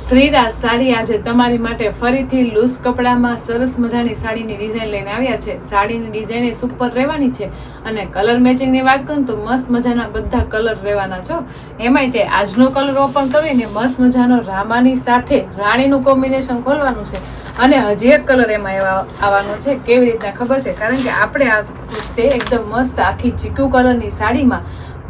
શ્રીરાજ સાડી આજે તમારી માટે ફરીથી લૂઝ કપડામાં સરસ મજાની સાડીની ડિઝાઇન લઈને આવ્યા છે. સાડીની ડિઝાઇન એ સુપર રહેવાની છે અને કલર મેચિંગની વાત કરું તો મસ્ત મજાના બધા કલર રહેવાના છો. એમાંય તે આજનો કલર ઓપન કરીને મસ્ત મજાનો રામાની સાથે રાણીનું કોમ્બિનેશન ખોલવાનું છે. અને હજી એક કલર એમાં એવા આવવાનો છે. કેવી રીતના ખબર છે? કારણ કે આપણે આ તે એકદમ મસ્ત આખી ચીકુ કલરની સાડીમાં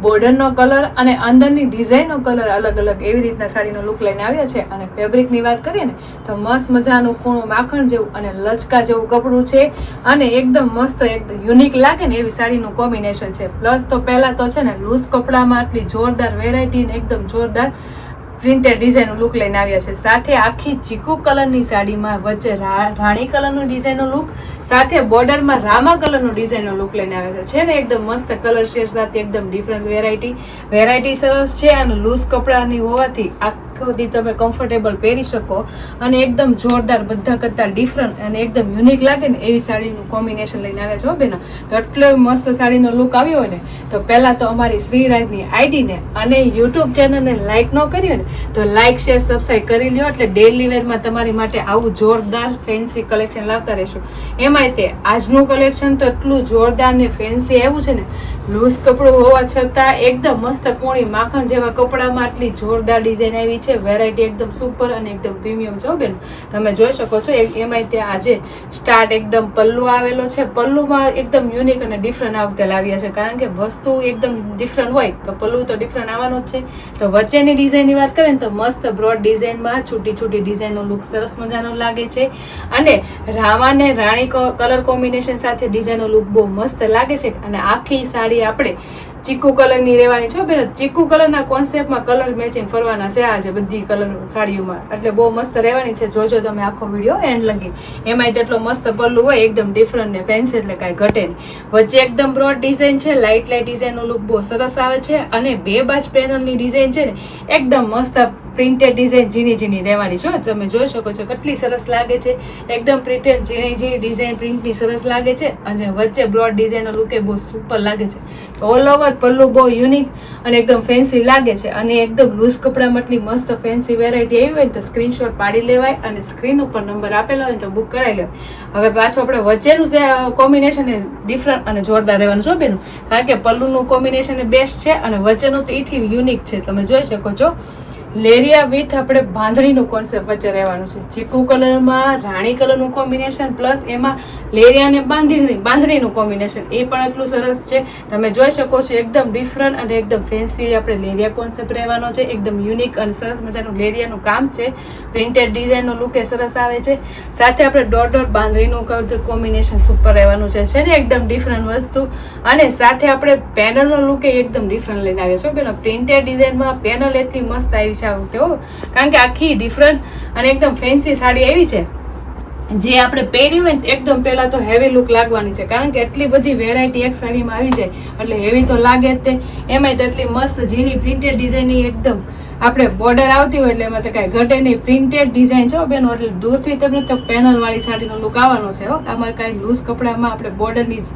બોર્ડરનો કલર અને અંદરની ડિઝાઇનનો કલર અલગ અલગ એવી રીતના સાડીનો લુક લઈને આવ્યા છે અને ફેબ્રિકની વાત કરીએ ને, તો મસ્ત મજાનું કૂણું માખણ જેવું અને લચકા જેવું કપડું છે અને એકદમ મસ્ત, એકદમ યુનિક લાગે ને એવી સાડીનું કોમ્બિનેશન છે. પ્લસ તો પહેલાં તો છે ને લૂઝ કપડામાં આટલી જોરદાર વેરાયટી ને એકદમ જોરદાર પ્રિન્ટેડ ડિઝાઇનનું લુક લઈને આવ્યા છે. સાથે આખી ચીકુ કલરની સાડીમાં વચ્ચે રાણી કલરનું ડિઝાઇનનો લુક સાથે બોર્ડરમાં રામા કલરનું ડિઝાઇનનો લુક લઈને આવ્યા છે. ને, એકદમ મસ્ત કલર શેડ સાથે એકદમ ડિફરન્ટ વેરાયટી વેરાયટી સરસ છે અને લૂઝ કપડાની હોવાથી આખો દી તમે કમ્ફર્ટેબલ પહેરી શકો. અને એકદમ જોરદાર, બધા કરતાં ડિફરન્ટ અને એકદમ યુનિક લાગે ને એવી સાડીનું કોમ્બિનેશન લઈને આવ્યા છો બેનો. તો એટલો મસ્ત સાડીનો લુક આવ્યો હોય ને, તો પહેલાં તો અમારી શ્રીરાજની આઈડીને અને યુટ્યુબ ચેનલને લાઇક ન કરી ને, તો લાઇક શેર સબસ્ક્રાઈબ કરી લ્યો. એટલે ડેલી વેરમાં તમારી માટે આવું જોરદાર ફેન્સી કલેક્શન લાવતા રહેશું. એમાંય તે આજનું કલેક્શન તો એટલું જોરદાર ને ફેન્સી આવ્યું છે ને લૂઝ કપડું હોવા છતાં એકદમ મસ્ત કોણી માખણ જેવા કપડામાં આટલી જોરદાર ડિઝાઇન આવી છે. વેરાયટી એકદમ સુપર અને એકદમ પ્રીમિયમ છે બેન. તમે જોઈ શકો છો એમાંય ત્યાં આજે સ્ટાર્ટ એકદમ પલ્લુ આવેલો છે. પલ્લુમાં એકદમ યુનિક અને ડિફરન્ટ આ લાવ્યા છે. કારણ કે વસ્તુ એકદમ ડિફરન્ટ હોય. તો પલ્લુ તો ડિફરન્ટ આવવાનું જ છે. તો વચ્ચેની ડિઝાઇનની વાત કરીએ ને તો મસ્ત બ્રોડ ડિઝાઇનમાં છૂટી છૂટી ડિઝાઇનનો લુક સરસ મજાનો લાગે છે. અને રાવાને રાણી કલર કોમ્બિનેશન સાથે ડિઝાઇનનો લુક બહુ મસ્ત લાગે છે. અને આખી સાડી આપણે ચીકુ કલરની રહેવાની છે બેન. ચીકુ કલરના કોન્સેપ્ટમાં કલર મેચિંગ ફરવાના છે આજે બધી કલર સાડીઓમાં. એટલે બહુ મસ્ત રહેવાની છે. જોજો તમે આખો વીડિયો એન્ડ લગી. એમાંય તેટલો મસ્ત પલ્લું હોય, એકદમ ડિફરન્ટ ને ફેન્સી એટલે કાંઈ ઘટે નહીં. વચ્ચે એકદમ બ્રોડ ડિઝાઇન છે લાઇટ લાઇટ ડિઝાઇનનો લુક બહુ સરસ આવે છે અને બે બાજ પેનલની ડિઝાઇન છે ને, એકદમ મસ્ત પ્રિન્ટેડ ડિઝાઇન ઝીણી ઝીણી રહેવાની. જો તમે જોઈ શકો છો કેટલી સરસ લાગે છે. એકદમ પ્રિન્ટેડ ઝીણી ઝીણી ડિઝાઇન પ્રિન્ટની સરસ લાગે છે અને વચ્ચે બ્રોડ ડિઝાઇનનો લુક બહુ સુપર લાગે છે. ઓલ ઓવર પલ્લુ બહુ યુનિક અને એકદમ ફેન્સી લાગે છે અને એકદમ લૂઝ મટલી મસ્ત ફેન્સી વેરાયટી આવી હોય તો સ્ક્રીનશોટ પાડી લેવાય અને સ્ક્રીન ઉપર નંબર આપેલો હોય તો બુક કરાવી લેવાય. હવે પાછું આપણે વચ્ચેનું જે કોમ્બિનેશન એ ડિફરન્ટ અને જોરદાર રહેવાનું છો બેનું. કારણ કે પલ્લુનું કોમ્બિનેશન બેસ્ટ છે અને વચ્ચેનું તો એથી યુનિક છે. તમે જોઈ શકો છો. લેરિયા વિથ આપણે બાંધણીનું કોન્સેપ્ટ વચ્ચે રહેવાનું છે. ચીકુ કલરમાં, રાણી કલરનું કોમ્બિનેશન પ્લસ એમાં લેરિયાને બાંધણી બાંધણીનું કોમ્બિનેશન એ પણ એટલું સરસ છે. તમે જોઈ શકો છો એકદમ ડિફરન્ટ અને એકદમ ફેન્સી આપણે લેરિયા કોન્સેપ્ટ રહેવાનો છે. એકદમ યુનિક અને સરસ મજાનું લેરિયાનું કામ છે. પ્રિન્ટેડ ડિઝાઇનનો લુક એ સરસ આવે છે. સાથે આપણે ડોટ ડોટ બાંધણીનું કોમ્બિનેશન સુપર રહેવાનું છે. છે ને એકદમ ડિફરન્ટ વસ્તુ. અને સાથે આપણે પેનલનો લુક એ એકદમ ડિફરન્ટ લઈને આવ્યા છો. પેલો પ્રિન્ટેડ ડિઝાઇનમાં પેનલ એટલી મસ્ત આવી છે. આ વખતે, હો. કારણ કે આખી ડિફરન્ટ અને એકદમ ફેન્સી સાડી આવી છે. જે આપણે પહેર્યું હોય ને એકદમ પહેલા તો હેવી લુક લાગવાની છે. કારણ કે એટલી બધી વેરાયટી એક સાડીમાં આવી જાય. એટલે હેવી તો લાગે જ તે. એમાંય તો એટલી મસ્ત ઝીણી પ્રિન્ટેડ ડિઝાઇનની એકદમ આપણે બોર્ડર આવતી હોય એટલે એમાં તો કાંઈ ઘટે નહીં. પ્રિન્ટેડ ડિઝાઇન છે બેનો એટલે દૂરથી તમને તો પેનલવાળી સાડીનો લુક આવવાનો છે હો. આમાં કાંઈ લૂઝ કપડામાં આપણે બોર્ડરની જ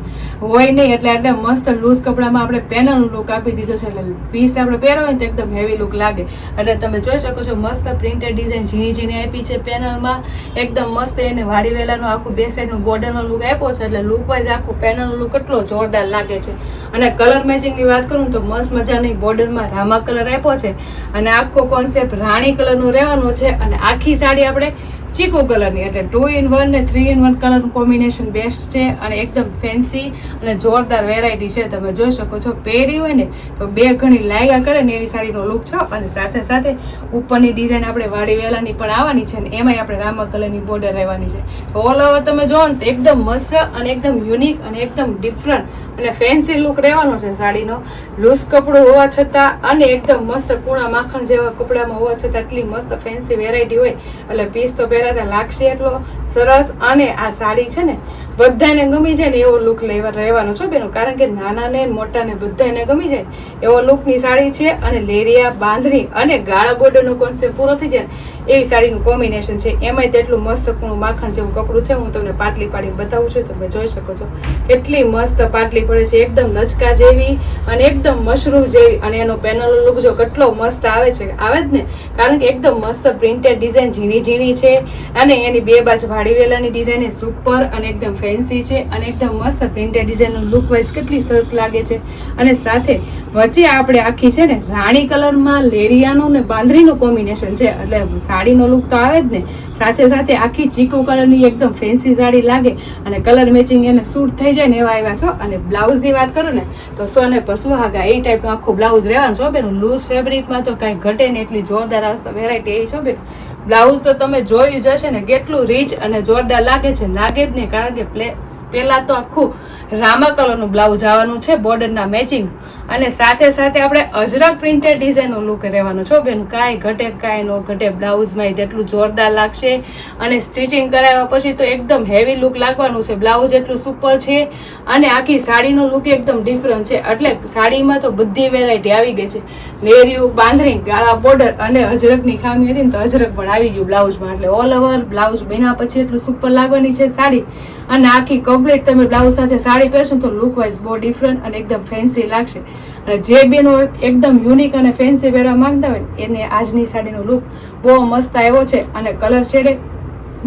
હોય નહીં, એટલે એટલે મસ્ત લૂઝ કપડામાં આપણે પેનલનો લુક આપી દીધો છે. એટલે પીસ આપણે પહેરો ને તો એકદમ હેવી લુક લાગે. એટલે તમે જોઈ શકો છો, મસ્ત પ્રિન્ટેડ ડિઝાઇન ઝીણી ઝીણી આપી છે પેનલમાં એકદમ મસ્ત એને વાડી વેલાનું આખું બે સાઈડનું બોર્ડરનો લુક આપ્યો છે. એટલે લુક વાઇઝ આખું પેનલનો લુક એટલો જોરદાર લાગે છે. અને કલર મેચિંગની વાત કરું તો મસ્ત મજાની બોર્ડરમાં રામા કલર આપ્યો છે. અને આખો કોન્સેપ્ટ રાણી કલરનો રહેવાનો છે અને આખી સાડી આપણે ચીકુ કલરની એટલે ટુ ઇન વન ને થ્રી ઇન વન કલરનું કોમ્બિનેશન બેસ્ટ છે અને એકદમ ફેન્સી અને જોરદાર વેરાયટી છે. તમે જોઈ શકો છો પહેરી હોય ને તો બે ઘણી લાગ્યા કરે ને એવી સાડીનો લુક છે. અને સાથે સાથે ઉપરની ડિઝાઇન આપણે વાડી વેલાની પણ આવવાની છે ને એમાંય આપણે રામા કલરની બોર્ડર રહેવાની છે. તો ઓલ ઓવર તમે જોવો ને તો એકદમ મસ્ત અને એકદમ યુનિક અને એકદમ ડિફરન્ટ અને ફેન્સી લુક રહેવાનો છે સાડીનો. લૂઝ કપડું હોવા છતાં અને એકદમ મસ્ત કૂણા માખણ જેવા કપડામાં હોવા છતાં એટલી મસ્ત ફેન્સી વેરાયટી હોય. એટલે પીસ તો પહેરાતા લાગશે એટલો સરસ. અને આ સાડી છે ને બધાને ગમી જાય ને એવો લુક લેવા રહેવાનો છો બેનો. કારણ કે નાના ને મોટા ને બધાને ગમી જાય એવો લુકની સાડી છે અને લેરિયા, બાંધણી અને ગાળા બોર્ડરનો કોન્સેપ્ટ પૂરો થઈ જાય એવી સાડીનું કોમ્બિનેશન છે. એમાંય તેટલું મસ્ત કૂણું માખણ જેવું કપડું છે. હું તમને પાટલી પાડી બતાવું છું તમે જોઈ શકો છો. કેટલી મસ્ત પાટલી પડે છે. એકદમ લચકા જેવી અને એકદમ મશરૂમ જેવી અને એનો પેનલ લુક જો કેટલો મસ્ત આવે છે. આવે જ ને? કારણ કે એકદમ મસ્ત પ્રિન્ટેડ ડિઝાઇન ઝીણી ઝીણી છે અને એની બે બાજુ વાડી વેલાની ડિઝાઇન સુપર અને એકદમ ફેન્સી છે અને એકદમ મસ્ત પ્રિન્ટેડ ડિઝાઇનનું લુક વાઇઝ કેટલી સરસ લાગે છે. અને સાથે વચ્ચે આપણે આખી છે ને રાણી કલરમાં લેરિયાનું ને બાંધણીનું કોમ્બિનેશન છે. એટલે સાડીનો લુક તો આવે જ ને. સાથે સાથે આખી ચીકુ કલરની એકદમ ફેન્સી સાડી લાગે અને કલર મેચિંગ એને સૂટ થઈ જાય ને એવા આવ્યા છો. અને બ્લાઉઝની વાત કરું ને, તો સોને પર સુહાગા એ ટાઈપનું આખું બ્લાઉઝ રહેવાનું છો બેન. લૂઝ ફેબ્રિકમાં તો કાંઈ ઘટે ને એટલી જોરદાર આસ્તો વેરાયટી એ છો બેન. બ્લાઉઝ તો તમે જોયું જશે ને, કેટલું રીચ અને જોરદાર લાગે છે. લાગે જ નહીં, કારણ કે પ્લે પેલા તો આખું રામા કલરનું બ્લાઉઝ આવવાનું છે, બોર્ડરના મેચિંગ અને સાથે સાથે આપણે અજરક પ્રિન્ટેડ ડિઝાઇનનો લુક રહેવાનો છો બેન. કાંઈ ઘટે, કાંઈ ન ઘટે બ્લાઉઝમાં તેટલું જોરદાર લાગશે. અને સ્ટિચિંગ કરાવ્યા પછી તો એકદમ હેવી લુક લાગવાનું છે. બ્લાઉઝ એટલું સુપર છે. અને આખી સાડીનો લુક એકદમ ડિફરન્ટ છે. એટલે સાડીમાં તો બધી વેરાયટી આવી ગઈ છે. લેરિયું બાંધણી, ગાળા બોર્ડર અને અજરકની ખામી હતી ને તો અજરક પણ આવી ગયું બ્લાઉઝમાં. એટલે ઓલ ઓવર બ્લાઉઝ બન્યા પછી એટલું સુપર લાગવાની છે સાડી. અને આખી કમ્પ્લીટ તમે બ્લાઉઝ સાથે સાડી પહેરશો તો લુક વાઇઝ બહુ ડિફરન્ટ અને એકદમ ફેન્સી લાગશે. અને જે બેનો એકદમ યુનિક અને ફેન્સી પહેરવા માંગતા હોય એને આજની સાડીનો લુક બહુ મસ્ત આવ્યો છે અને કલર શેડે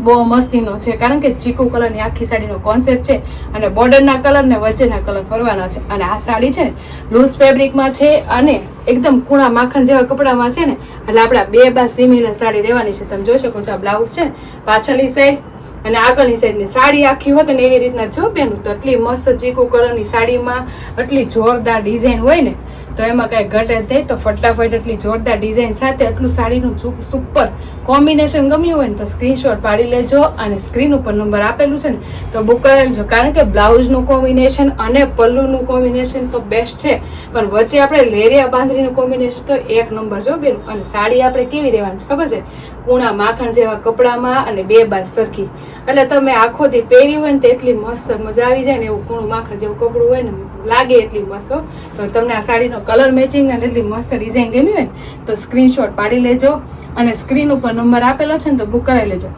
બહુ મસ્તીનો છે. કારણ કે ચીકુ કલરની આખી સાડીનો કોન્સેપ્ટ છે અને બોર્ડરના કલર ને વચ્ચેના કલર ફરવાના છે. અને આ સાડી છે ને લૂઝ ફેબ્રિકમાં છે અને એકદમ કૂણા માખણ જેવા કપડામાં છે ને, એટલે આપણા બે બા સિમિલર સાડી રહેવાની છે. તમે જોઈ શકો છો આ બ્લાઉઝ છે. પાછળની સાઈડ અને આગળની સાઈડની સાડી આખી હોત ને એવી રીતના જો બેન, તો એટલી મસ્ત ચીકુ કલરની સાડીમાં એટલી જોરદાર ડિઝાઇન હોય ને તો એમાં કાંઈ ઘટે તે, તો ફટાફટ એટલી જોરદાર ડિઝાઇન સાથે આટલું સાડીનું સુપર કોમ્બિનેશન ગમ્યું હોય ને તો સ્ક્રીનશોટ પાડી લેજો અને સ્ક્રીન ઉપર નંબર આપેલું છે ને, તો બુક કરી લેજો. કારણ કે બ્લાઉઝનું કોમ્બિનેશન અને પલ્લુનું કોમ્બિનેશન તો બેસ્ટ છે. પણ વચ્ચે આપણે લેરિયા બાંધણીનું કોમ્બિનેશન તો એક નંબર જો બેન. અને સાડી આપણે કેવી રહેવાની ખબર છે? કૂણા માખણ જેવા કપડામાં અને બે બાજ સરખી. એટલે તમે આખો દી પહેરી હોય ને તો એટલી મસ્ત મજા આવી જાય ને એવું કૂણું માખણ જેવું કપડું હોય ને લાગે એટલી મસ્ત તો તમને આ સાડીનો કલર મેચિંગ અને એટલી મસ્ત ડિઝાઇન ગમી હોય ને, તો સ્ક્રીનશોટ પાડી લેજો અને સ્ક્રીન ઉપર નંબર આપેલો છે ને, તો બુક કરાવી લેજો.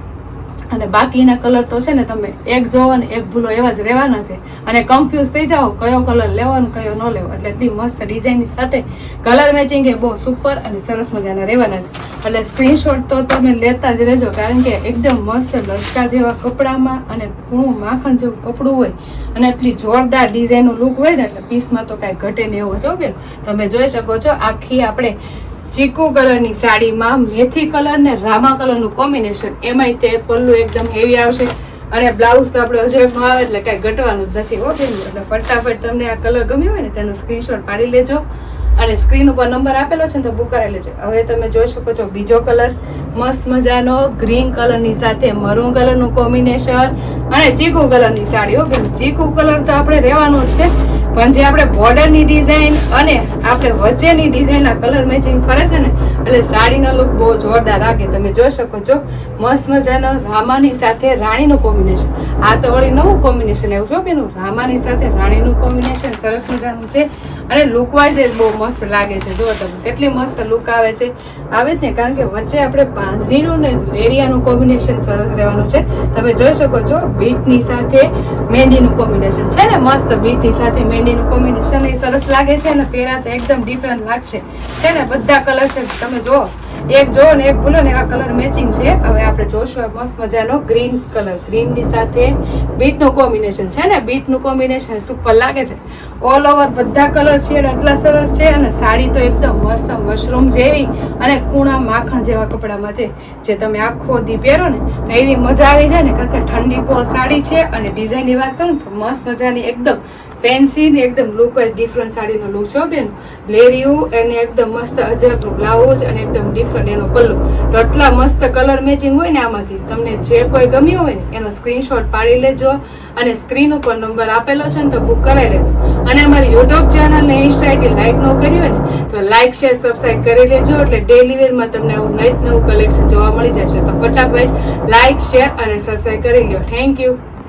અને બાકીના કલર તો છે ને તમે એક જોવો ને એક ભૂલો એવા જ રહેવાના છે. અને કન્ફ્યુઝ થઈ જાઓ, કયો કલર લેવાનો, કયો ન લેવો એટલે એટલી મસ્ત ડિઝાઇનની સાથે કલર મેચિંગ એ બહુ સુપર અને સરસ મજાના રહેવાના છે. એટલે સ્ક્રીનશોટ તો તમે લેતા જ રહેજો, કારણ કે એકદમ મસ્ત લચકા જેવા કપડામાં અને કૂણું માખણ જેવું કપડું હોય અને એટલી જોરદાર ડિઝાઇનનું લુક હોય ને, એટલે પીસમાં તો કાંઈ ઘટે ને એવો છો ઓકે તમે જોઈ શકો છો, આખી આપણે ચીકુ કલરની સાડીમાં મેથી કલર ને રામા કલરનું કોમ્બિનેશન. એમાંય તે પલ્લું એકદમ હેવી આવશે. અને બ્લાઉઝ તો આપણે અજરકનું આવે એટલે કાંઈ ઘટવાનું જ નથી બેન. એટલે ફટાફટ તમને આ કલર ગમ્યો હોય ને તેનો સ્ક્રીનશોટ પાડી લેજો. અને સ્ક્રીન ઉપર નંબર આપેલો છે ને તો બુક કરાવી લેજો. હવે તમે જોઈ શકો છો બીજો કલર મસ્ત મજાનો ગ્રીન કલરની સાથે મરૂન કલરનું કોમ્બિનેશન અને ચીકુ કલરની સાડી બેન. ચીકુ કલર તો આપણે રહેવાનો જ છે. પણ જે આપણે બોર્ડરની ડિઝાઇન અને આપણે વચ્ચેની ડિઝાઇનના કલર મેચિંગ કરે છે ને એટલે સાડીનો લુક બહુ જોરદાર લાગે તમે જોઈ શકો છો, મસ્ત મજાનો રામાની સાથે રાણીનું કોમ્બિનેશન આ તો વળી નવું કોમ્બિનેશન આવ્યું છો બેનું રામાની સાથે રાણીનું કોમ્બિનેશન સરસ મજાનું છે. અને લુક વાઇઝ એ બહુ મસ્ત લાગે છે. જો તમે, કેટલી મસ્ત લુક આવે છે. આવે જ ને, કારણ કે વચ્ચે આપણે બાંધણીનું ને લેરિયાનું કોમ્બિનેશન સરસ રહેવાનું છે. તમે જોઈ શકો છો, બીટની સાથે મહેંદીનું કોમ્બિનેશન છે ને, મસ્ત બીટની સાથે મહેંદીનું કોમ્બિનેશન એ સરસ લાગે છે અને પહેરાતા એકદમ ડિફરન્ટ લાગશે. છે ને, બધા કલર છે તમે જો એક જો ને એક ભૂલો ને એવા કલર મેચિંગ છે. હવે આપણે જોશું મસ્ત મજાનો ગ્રીન કલર ગ્રીનની સાથે બીટનું કોમ્બિનેશન છે ને? બીટનું કોમ્બિનેશન સુપર લાગે છે. ઓલ ઓવર બધા કલર છે એટલા સરસ છે અને સાડી તો એકદમ મસ્ત મશરૂમ જેવી અને કૂણા માખણ જેવા કપડામાં છે. જે તમે આખો દી પહેરો ને, તો એવી મજા આવી જાય ને. કારણ કે ઠંડી પોળ સાડી છે અને ડિઝાઇનની વાત કરું તો મસ્ત મજાની એકદમ ફેન્સી ને એકદમ લુક જ ડિફરન્ટ સાડીનો લુક છે બેન. લેરિયું અને એકદમ મસ્ત અજરકનું બ્લાઉઝ અને એકદમ ડિફરન્ટ એનો પલ્લુ. તો એટલા મસ્ત કલર મેચિંગ હોય ને આમાંથી, તમને જે કોઈ ગમ્યું હોય ને, એનો સ્ક્રીનશોટ પાડી લેજો અને સ્ક્રીન ઉપર નંબર આપેલો છે ને તો બુક કરાવી લેજો. અને અમારી યુટ્યુબ ચેનલ ને ઇન્સ્ટા આઈડી લાઈક ન કરી હોય ને, તો લાઈક શેર સબસ્ક્રાઈબ કરી લેજો. એટલે ડેલી વેરમાં તમને એવું નવું નવું કલેક્શન જોવા મળી જશે. તો ફટાફટ લાઈક શેર અને સબસ્ક્રાઈબ કરી લો થેન્ક યુ